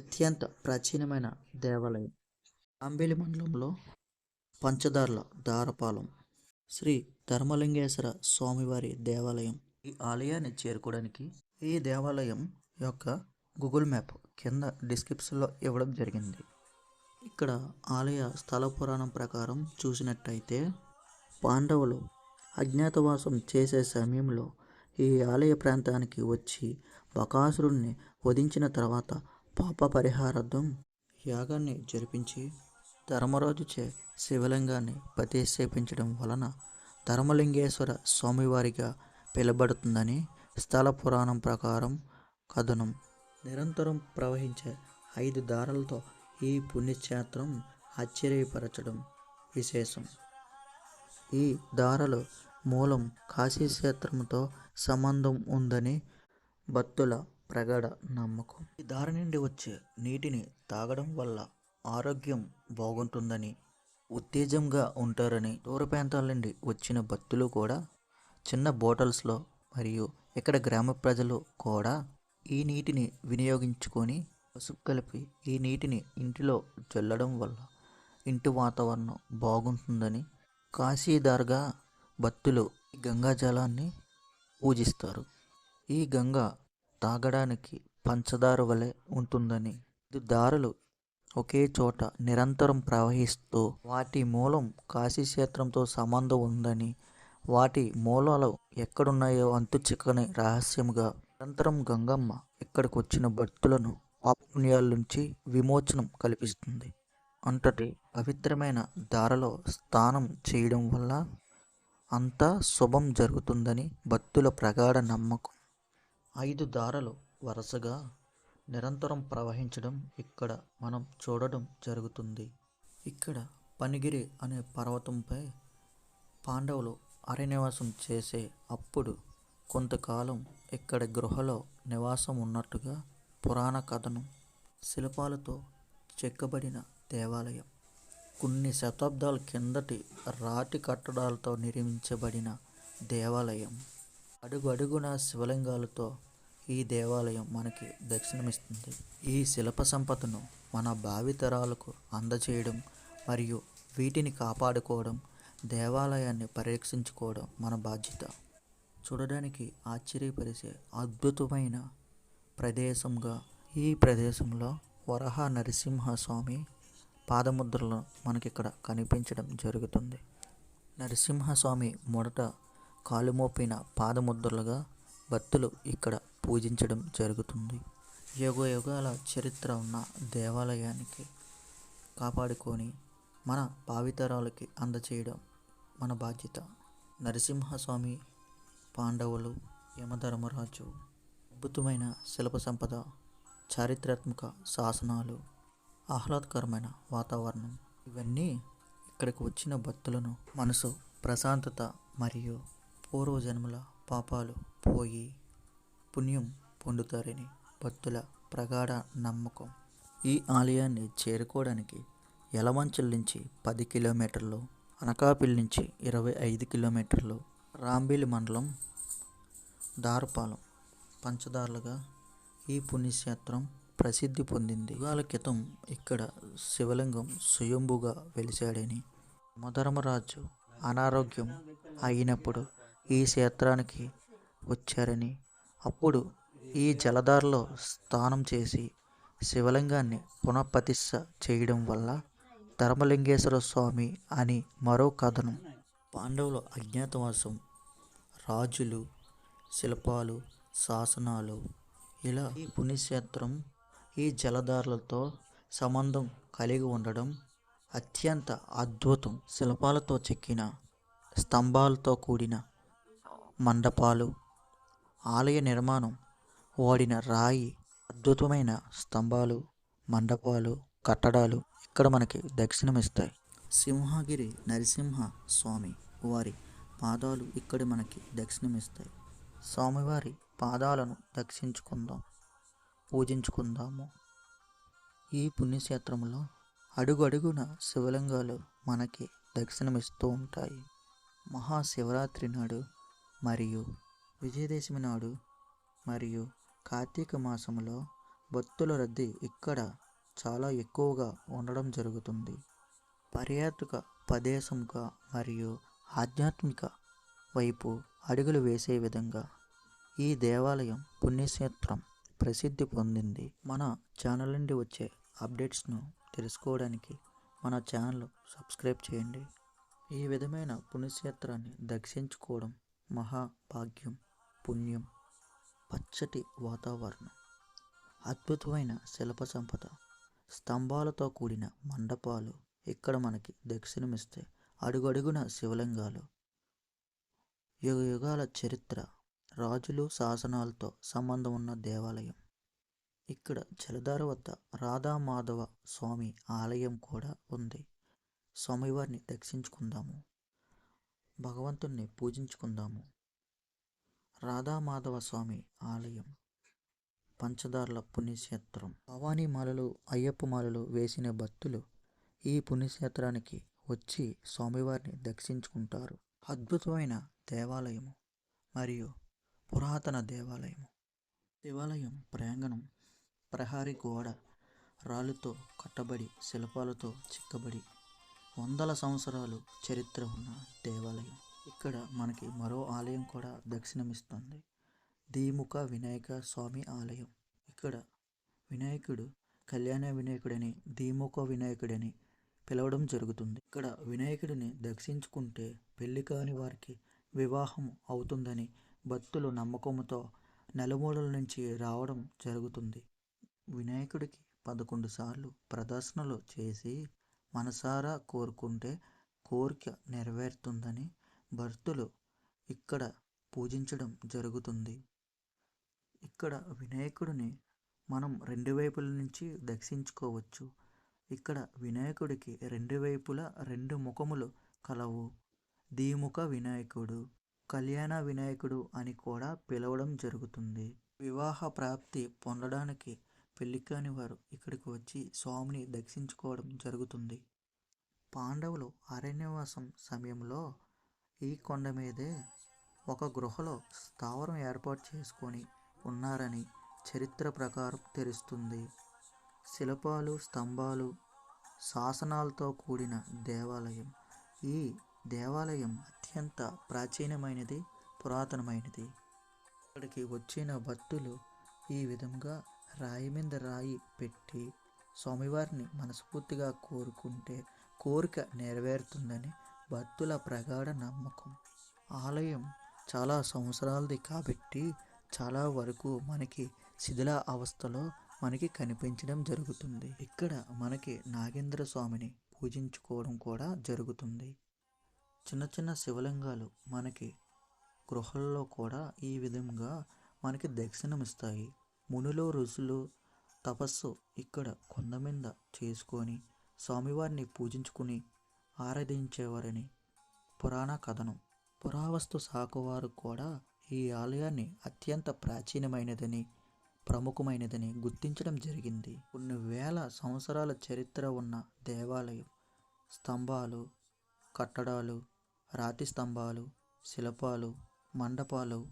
అత్యంత ప్రాచీనమైన దేవాలయం. అంబేలి మండలంలో పంచదార్ల దారపాలెం శ్రీ ధర్మలింగేశ్వర స్వామివారి దేవాలయం ఈ ఆలయాన్ని చేరుకోవడానికి ఈ దేవాలయం యొక్క గూగుల్ మ్యాప్ కింద డిస్క్రిప్షన్లో ఇవ్వడం జరిగింది. ఇక్కడ ఆలయ స్థల పురాణం ప్రకారం చూసినట్టయితే పాండవులు అజ్ఞాతవాసం చేసే సమయంలో ఈ ఆలయ ప్రాంతానికి వచ్చి బకాసురుణ్ణి వధించిన తర్వాత పాప పరిహారార్థం యాగాన్ని జరిపించి ధర్మరాజుచే శివలింగాన్ని ప్రతిష్టేపించడం వలన ధర్మలింగేశ్వర స్వామివారిగా పిలబడుతుందని స్థల పురాణం ప్రకారం కథనం. నిరంతరం ప్రవహించే ఐదు దారలతో ఈ పుణ్యక్షేత్రం ఆశ్చర్యపరచడం విశేషం. ఈ దారలు మూలం కాశీక్షేత్రంతో సంబంధం ఉందని భక్తుల ప్రగాఢ నమ్మకం. ఈ దారి నుండి వచ్చే నీటిని తాగడం వల్ల ఆరోగ్యం బాగుంటుందని ఉత్తేజంగా ఉంటారని దూర ప్రాంతాల నుండి వచ్చిన భక్తులు కూడా చిన్న బాటిల్స్లో మరియు ఇక్కడ గ్రామ ప్రజలు కూడా ఈ నీటిని వినియోగించుకొని పసుపు కలిపి ఈ నీటిని ఇంటిలో చల్లడం వల్ల ఇంటి వాతావరణం బాగుంటుందని కాశీదార్గా భక్తులు గంగా జలాన్ని పూజిస్తారు. ఈ గంగ తాగడానికి పంచదార వలె ఉంటుందని. ఇది దారులు ఒకే చోట నిరంతరం ప్రవహిస్తూ వాటి మూలం కాశీక్షేత్రంతో సంబంధం ఉందని వాటి మూలాలు ఎక్కడున్నాయో అంతు చిక్కని రహస్యంగా నిరంతరం గంగమ్మ ఇక్కడికి వచ్చిన భక్తులను పాపుణ్యాల నుంచి విమోచనం కల్పిస్తుంది. అంతటి పవిత్రమైన దారలో స్నానం చేయడం వల్ల అంతా శుభం జరుగుతుందని భక్తుల ప్రగాఢ నమ్మకం. ఐదు దారలు వరుసగా నిరంతరం ప్రవహించడం ఇక్కడ మనం చూడడం జరుగుతుంది. ఇక్కడ పనిగిరి అనే పర్వతంపై పాండవులు అరణ్యవాసం చేసే అప్పుడు కొంతకాలం ఇక్కడ గృహలో నివాసం ఉన్నట్టుగా పురాణ కథనం శిల్పాలతో చెక్కబడిన దేవాలయం. కొన్ని శతాబ్దాల కిందటి రాతి కట్టడాలతో నిర్మించబడిన దేవాలయం. అడుగు అడుగున శివలింగాలతో ఈ దేవాలయం మనకి దర్శనమిస్తుంది. ఈ శిల్ప సంపదను మన భావితరాలకు అందజేయడం మరియు వీటిని కాపాడుకోవడం దేవాలయాన్ని పరిరక్షించుకోవడం మన బాధ్యత. చూడడానికి ఆశ్చర్యపరిచే అద్భుతమైన ప్రదేశంగా ఈ ప్రదేశంలో వరహ నరసింహస్వామి పాదముద్రలు మనకిక్కడ కనిపించడం జరుగుతుంది. నరసింహస్వామి మొదట కాలుమోపిన పాదముద్రలుగా భక్తులు ఇక్కడ పూజించడం జరుగుతుంది. యుగ యుగాల చరిత్ర ఉన్న దేవాలయానికి కాపాడుకొని మన భావితరాలకి అందచేయడం మన బాధ్యత. నరసింహస్వామి పాండవులు యమధర్మరాజు అద్భుతమైన శిల్ప సంపద చారిత్రాత్మక శాసనాలు ఆహ్లాదకరమైన వాతావరణం ఇవన్నీ ఇక్కడికి వచ్చిన భక్తులను మనసు ప్రశాంతత మరియు పూర్వజన్మల పాపాలు పోయి పుణ్యం పొందుతారని భక్తుల ప్రగాఢ నమ్మకం. ఈ ఆలయాన్ని చేరుకోవడానికి యలమంచల్ నుంచి పది కిలోమీటర్లు అనకాపిల్ నుంచి ఇరవై ఐదు కిలోమీటర్లు రాంబేలి మండలం దారపాలెం పంచదారులుగా ఈ పుణ్యక్షేత్రం ప్రసిద్ధి పొందింది. యుగాల క్రితం ఇక్కడ శివలింగం స్వయంభుగా వెలిశాడని మధర్మరాజు అనారోగ్యం అయినప్పుడు ఈ క్షేత్రానికి వచ్చారని. అప్పుడు ఈ జలధారలో స్నానం చేసి శివలింగాన్ని పునఃప్రతిష్ఠ చేయడం వల్ల ధర్మలింగేశ్వర స్వామి అని మరో కథనం. పాండవుల అజ్ఞాతవాసం రాజులు శిల్పాలు శాసనాలు ఇలా ఈ పుణ్యక్షేత్రం ఈ జలధారలతో సంబంధం కలిగి ఉండడం అత్యంత అద్భుతం. శిల్పాలతో చెక్కిన స్తంభాలతో కూడిన మండపాలు ఆలయ నిర్మాణం వాడిన రాయి అద్భుతమైన స్తంభాలు మండపాలు కట్టడాలు ఇక్కడ మనకి దక్షిణమిస్తాయి. సింహగిరి నరసింహ స్వామి వారి పాదాలు ఇక్కడ మనకి దక్షిణమిస్తాయి. స్వామివారి పాదాలను దక్షించుకుందాం పూజించుకుందాము. ఈ పుణ్యక్షేత్రంలో అడుగు అడుగున శివలింగాలు మనకి దక్షిణమిస్తూ ఉంటాయి. మహాశివరాత్రి నాడు మరియు విజయదశమి నాడు మరియు కార్తీక మాసంలో భక్తుల రద్దీ ఇక్కడ చాలా ఎక్కువగా ఉండడం జరుగుతుంది. పర్యాటక ప్రదేశంగా మరియు ఆధ్యాత్మిక వైపు అడుగులు వేసే విధంగా ఈ దేవాలయం పుణ్యక్షేత్రం ప్రసిద్ధి పొందింది. మన ఛానల్ నుండి వచ్చే అప్డేట్స్ను తెలుసుకోవడానికి మన ఛానల్ సబ్స్క్రైబ్ చేయండి. ఈ విధమైన పుణ్యక్షేత్రాన్ని దర్శించుకోవడం మహాభాగ్యం పుణ్యం పచ్చటి వాతావరణం అద్భుతమైన శిల్ప సంపద స్తంభాలతో కూడిన మండపాలు ఇక్కడ మనకి దక్షిణమిస్తే అడుగడుగున శివలింగాలు యుగ యుగాల చరిత్ర రాజులు శాసనాలతో సంబంధం ఉన్న దేవాలయం. ఇక్కడ జలధార వద్ద రాధామాధవ స్వామి ఆలయం కూడా ఉంది. స్వామివారిని దర్శించుకుందాము భగవంతుణ్ణి పూజించుకుందాము. రాధామాధవ స్వామి ఆలయం. పంచదార్ల పుణ్యక్షేత్రం. భవానీ మాలలు అయ్యప్ప మాలలు వేసిన భక్తులు ఈ పుణ్యక్షేత్రానికి వచ్చి స్వామివారిని దర్శించుకుంటారు. అద్భుతమైన దేవాలయము మరియు పురాతన దేవాలయము. దేవాలయం ప్రాంగణం ప్రహారీ గోడ రాళ్ళతో కట్టబడి శిల్పాలతో చిక్కబడి వందల సంవత్సరాలు చరిత్ర ఉన్న దేవాలయం. ఇక్కడ మనకి మరో ఆలయం కూడా దక్షిణమిస్తుంది. దీముఖ వినాయక స్వామి ఆలయం. ఇక్కడ వినాయకుడు కళ్యాణ వినాయకుడని దీముఖ వినాయకుడని పిలవడం జరుగుతుంది. ఇక్కడ వినాయకుడిని దర్శించుకుంటే పెళ్ళి కాని వారికి వివాహం అవుతుందని భక్తులు నమ్మకంతో నలుమూలల నుంచి రావడం జరుగుతుంది. వినాయకుడికి పదకొండు సార్లు ప్రదర్శనలు చేసి మనసారా కోరుకుంటే కోరిక నెరవేరుతుందని భక్తులు ఇక్కడ పూజించడం జరుగుతుంది. ఇక్కడ వినాయకుడిని మనం రెండు వైపుల నుంచి దర్శించుకోవచ్చు. ఇక్కడ వినాయకుడికి రెండు వైపులా రెండు ముఖములు కలవు. దీముఖ వినాయకుడు కళ్యాణ వినాయకుడు అని కూడా పిలవడం జరుగుతుంది. వివాహ ప్రాప్తి పొందడానికి పెళ్ళి కాని వారు ఇక్కడికి వచ్చి స్వామిని దర్శించుకోవడం జరుగుతుంది. పాండవులు అరణ్యవాసం సమయంలో ఈ కొండ మీదే ఒక గృహలో స్థావరం ఏర్పాటు చేసుకొని ఉన్నారని చరిత్ర ప్రకారం తెలుస్తుంది. శిల్పాలు స్తంభాలు శాసనాలతో కూడిన దేవాలయం. ఈ దేవాలయం అత్యంత ప్రాచీనమైనది పురాతనమైనది. ఇక్కడికి వచ్చిన భక్తులు ఈ విధంగా రాయి మీద రాయి పెట్టి స్వామివారిని మనస్ఫూర్తిగా కోరుకుంటే కోరిక నెరవేరుతుందని భక్తుల ప్రగాఢ నమ్మకం. ఆలయం చాలా సంవత్సరాలది కాబట్టి చాలా వరకు మనకి శిథిల అవస్థలో మనకి కనిపించడం జరుగుతుంది. ఇక్కడ మనకి నాగేంద్ర స్వామిని పూజించుకోవడం కూడా జరుగుతుంది. చిన్న చిన్న శివలింగాలు మనకి గృహల్లో కూడా ఈ విధంగా మనకి దర్శనమిస్తాయి. మునులు ఋషులు తపస్సు ఇక్కడ కొండ మీద చేసుకొని స్వామివారిని పూజించుకుని ఆరాధించేవారని పురాణ కథనం. పురావస్తు శాఖవారు కూడా ఈ ఆలయాన్ని అత్యంత ప్రాచీనమైనదని ప్రముఖమైనదని గుర్తించడం జరిగింది. కొన్ని వేల సంవత్సరాల చరిత్ర ఉన్న దేవాలయం స్తంభాలు కట్టడాలు రాతి స్తంభాలు శిల్పాలు మండపాలు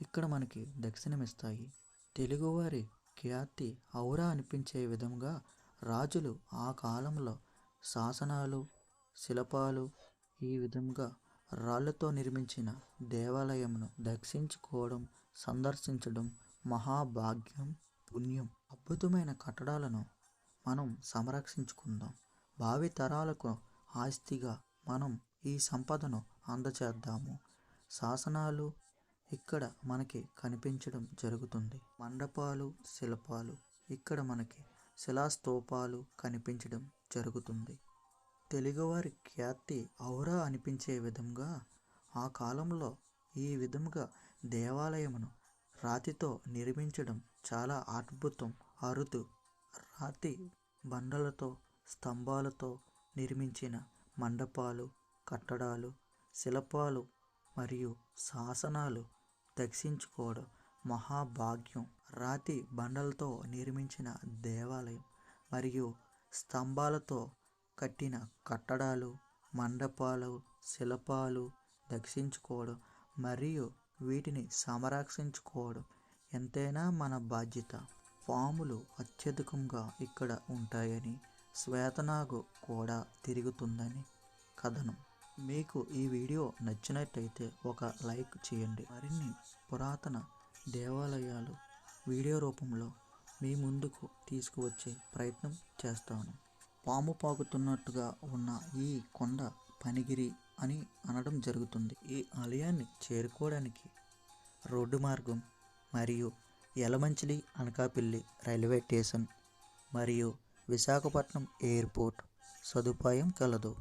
ఇక్కడ మనకి దక్షిణమిస్తాయి. తెలుగువారి ఖ్యాతి ఔరా అనిపించే విధంగా రాజులు ఆ కాలంలో శాసనాలు శిల్పాలు ఈ విధంగా రాళ్ళతో నిర్మించిన దేవాలయంను దర్శించుకోవడం సందర్శించడం మహాభాగ్యం పుణ్యం. అద్భుతమైన కట్టడాలను మనం సంరక్షించుకుందాం. భావి తరాలకు ఆస్తిగా మనం ఈ సంపదను అందచేద్దాము. శాసనాలు ఇక్కడ మనకి కనిపించడం జరుగుతుంది. మండపాలు శిల్పాలు ఇక్కడ మనకి శిలాస్తూపాలు కనిపించడం జరుగుతుంది. తెలుగువారి ఖ్యాతి ఔరా అనిపించే విధంగా ఆ కాలంలో ఈ విధంగా దేవాలయమును రాతితో నిర్మించడం చాలా అద్భుతం. అరుదు రాతి బండలతో స్తంభాలతో నిర్మించిన మండపాలు కట్టడాలు శిల్పాలు మరియు శాసనాలు దర్శించుకోవడం మహాభాగ్యం. రాతి బండలతో నిర్మించిన దేవాలయం మరియు స్తంభాలతో కట్టిన కట్టడాలు మండపాలు శిల్పాలు దర్శించుకోవడం మరియు వీటిని సంరక్షించుకోవడం ఎంతైనా మన బాధ్యత పాములు అత్యధికంగా ఇక్కడ ఉంటాయని శ్వేతనాగు కూడా తిరుగుతుందని కథనం. మీకు ఈ వీడియో నచ్చినట్టయితే ఒక లైక్ చేయండి. మరిన్ని పురాతన దేవాలయాలు వీడియో రూపంలో మీ ముందుకు తీసుకువచ్చే ప్రయత్నం చేస్తాను. పాము పాకుతున్నట్టుగా ఉన్న ఈ కొండ పనిగిరి అని అనడం జరుగుతుంది. ఈ ఆలయాన్ని చేరుకోవడానికి రోడ్డు మార్గం మరియు యలమంచిలి అనకాపల్లి రైల్వే స్టేషన్ మరియు విశాఖపట్నం ఎయిర్పోర్ట్ సదుపాయం కలదు.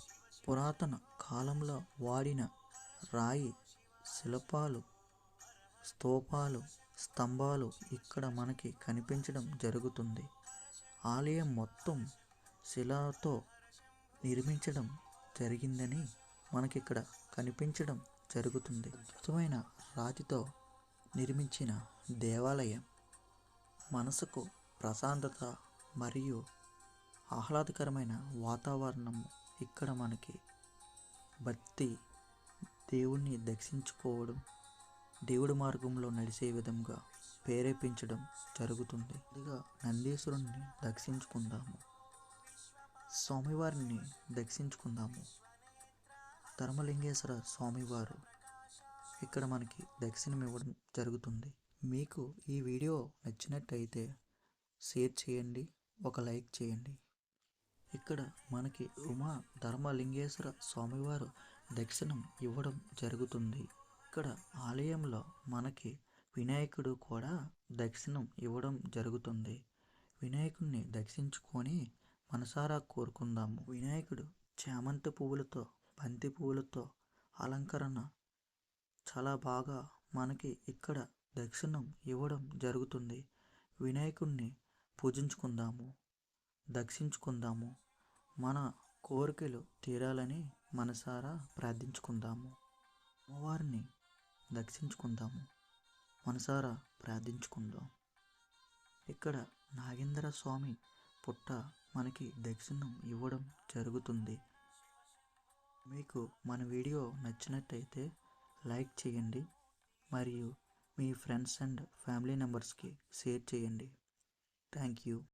పురాతన కాలంలో వాడిన రాయి శిల్పాలు స్తూపాలు స్తంభాలు ఇక్కడ మనకి కనిపించడం జరుగుతుంది. ఆలయం మొత్తం శిలతో నిర్మించడం జరిగిందని మనకిక్కడ కనిపించడం జరుగుతుంది. అద్భుతమైన రాతితో నిర్మించిన దేవాలయం మనసుకు ప్రశాంతత మరియు ఆహ్లాదకరమైన వాతావరణం ఇక్కడ మనకి భక్తి దేవుణ్ణి దర్శించుకోవడం దేవుడి మార్గంలో నడిచే విధంగా ప్రేరేపించడం జరుగుతుంది. ఇదిగా నందీశ్వరుణ్ణి దర్శించుకుందాము. స్వామివారిని దర్శించుకుందాము. ధర్మలింగేశ్వర స్వామివారు ఇక్కడ మనకి దర్శనం ఇవ్వడం జరుగుతుంది. మీకు ఈ వీడియో నచ్చినట్టయితే షేర్ చేయండి ఒక లైక్ చేయండి. ఇక్కడ మనకి ఉమా ధర్మలింగేశ్వర స్వామివారు దర్శనం ఇవ్వడం జరుగుతుంది. ఇక్కడ ఆలయంలో మనకి వినాయకుడు కూడా దర్శనం ఇవ్వడం జరుగుతుంది. వినాయకుడిని దర్శించుకొని మనసారా కోరుకుందాము. వినాయకుడు చామంతి పువ్వులతో బంతి పువ్వులతో అలంకరణ చాలా బాగా మనకి ఇక్కడ దర్శనం ఇవ్వడం జరుగుతుంది. వినాయకుడిని పూజించుకుందాము దర్శించుకుందాము. మన కోరికలు తీరాలని మనసారా ప్రార్థించుకుందాము. అమ్మవారిని దర్శించుకుందాము మనసారా ప్రార్థించుకుందాం. ఇక్కడ నాగేంద్ర స్వామి పుట్ట మనకి దర్శనం ఇవ్వడం జరుగుతుంది. మీకు మన వీడియో నచ్చినట్టయితే లైక్ చేయండి. మరియు మీ ఫ్రెండ్స్ అండ్ ఫ్యామిలీ మెంబర్స్కి షేర్ చేయండి. Thank you.